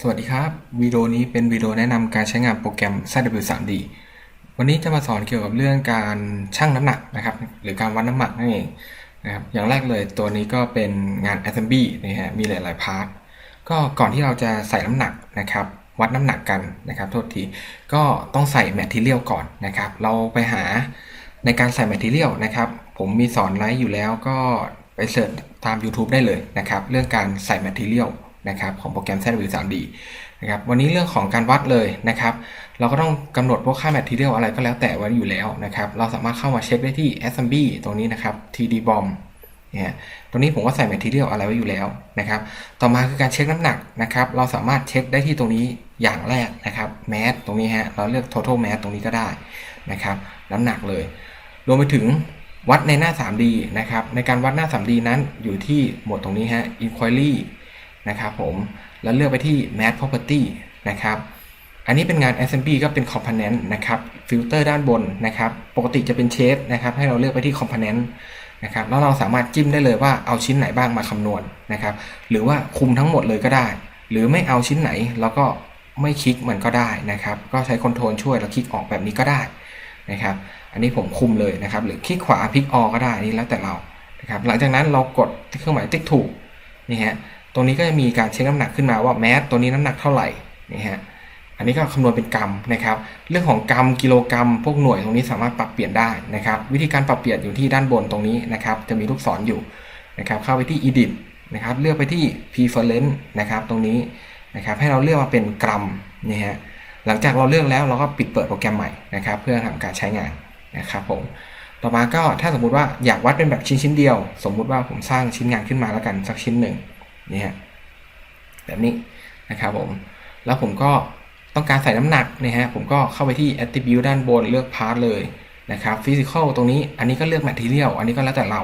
สวัสดีครับวิดีโอนี้เป็นวิดีโอแนะนำการใช้งานโปรแกรม ZW3D วันนี้จะมาสอนเกี่ยวกับเรื่องการชั่งน้ำหนักนะครับ หรือการวัดน้ำหนักนั่นเองนะครับอย่างแรกเลยตัวนี้ก็เป็นงาน assembly นะฮะมีหลาย ๆ พาร์ทก็ก่อนที่เราจะใส่น้ำหนักนะครับ วัดน้ำหนักกันนะครับโทษทีก็ต้องใส่ material ก่อนนะครับ เราไปหาในการใส่ material นะครับ ผมมีสอนไลฟ์อยู่แล้วก็ไปเสิร์ชตาม YouTube ได้เลยนะครับ เรื่องการใส่ material นะครับของโปรแกรม ZW3D นะครับวันนี้เรื่องของการวัดเลยนะครับเราก็ต้องกำหนดพวกค่า material อะไรก็แล้วแต่ไว้อยู่แล้วนะครับเราสามารถเข้ามาเช็คได้ที่ SMB ตรงนี้นะครับ td bomb เนี่ยตรงนี้ผมก็ใส่ material อะไรไว้อยู่แล้วนะครับต่อมาคือการเช็คน้ำหนักนะครับเราสามารถเช็คได้ที่ตรงนี้อย่างแรกนะครับ mass ตรงนี้ฮะเราเลือก total mass ตรงนี้ก็ได้นะครับน้ำหนักเลยรวมไปถึงวัดในหน้า 3D นะครับในการวัดหน้า 3D นั้นอยู่ที่หมวดตรงนี้ฮะ inquiry นะครับผมแล้วเลือกไปที่ math property นะครับอันนี้เป็นงาน assembly ก็เป็น component นะครับ filter ด้านบนนะครับปกติจะเป็น shape นะครับให้เราเลือกไปที่ component นะครับแล้วเราสามารถจิ้มได้เลยว่าเอาชิ้นไหนบ้างมาคำนวณนะครับหรือว่าคุมทั้งหมดเลยก็ได้ หรือไม่เอาชิ้นไหนแล้วก็ไม่คลิกมันก็ได้นะครับก็ใช้คอนโทรลช่วยแล้วคลิกออกแบบนี้ก็ได้นะครับอันนี้ผมคุมเลยนะครับหรือคลิกขวาพลิกออกก็ได้นนี่แล้วแต่เรานะครับหลังจากนั้นเรากดเครื่องหมายติ๊กถูกนี่ฮะ ตรงนี้ก็จะมีการเช็คน้ำหนักขึ้นมาว่าแมสตัวนี้น้ำหนักเท่าไหร่นี่ฮะอันนี้ก็คำนวณเป็นกรัมนะครับ เรื่องของกรัมกิโลกรัม พวกหน่วยตรงนี้สามารถปรับเปลี่ยนได้นะครับ วิธีการปรับเปลี่ยนอยู่ที่ด้านบนตรงนี้นะครับ จะมีลูกศรออยู่นะครับ เข้าไปที่ edit นะครับ เลือกไปที่ preference นะครับ ตรงนี้นะครับ ให้เราเลือกมาเป็นกรัมนี่ฮะ หลังจากเราเลือกแล้วเราก็ปิดเปิดโปรแกรมใหม่นะครับ เพื่อทำการใช้งานนะครับผม ต่อมาก็ถ้าสมมุติว่าอยากวัดเป็นแบบชิ้นชิ้นเดียว สมมุติว่าผมสร้างชิ้นงานขึ้นมาแล้วกันสักชิ้นหนึ่ง นี่ฮะแบบนี้นะครับผม แล้วผมก็ต้องการใส่น้ำหนักนะฮะ ผมก็เข้าไปที่ attribute ด้านบนเลือก part เลยนะครับ physical ตรงนี้อันนี้ก็เลือก material อันนี้ก็แล้วแต่เรา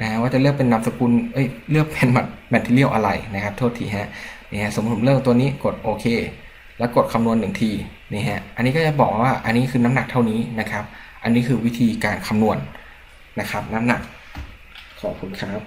นะฮะว่าจะเลือกเป็นนามสกุลเอ้ยเลือกเป็น material อะไรนะครับ โทษทีฮะนี่ฮะสมมติผมเลือกตัวนี้กดโอเคแล้วกดคำนวณหนึ่งทีนี่ฮะอันนี้ก็จะบอกว่าอันนี้คือน้ำหนักเท่านี้นะครับ อันนี้คือวิธีการคำนวณนะครับ น้ำหนักขอบคุณครับ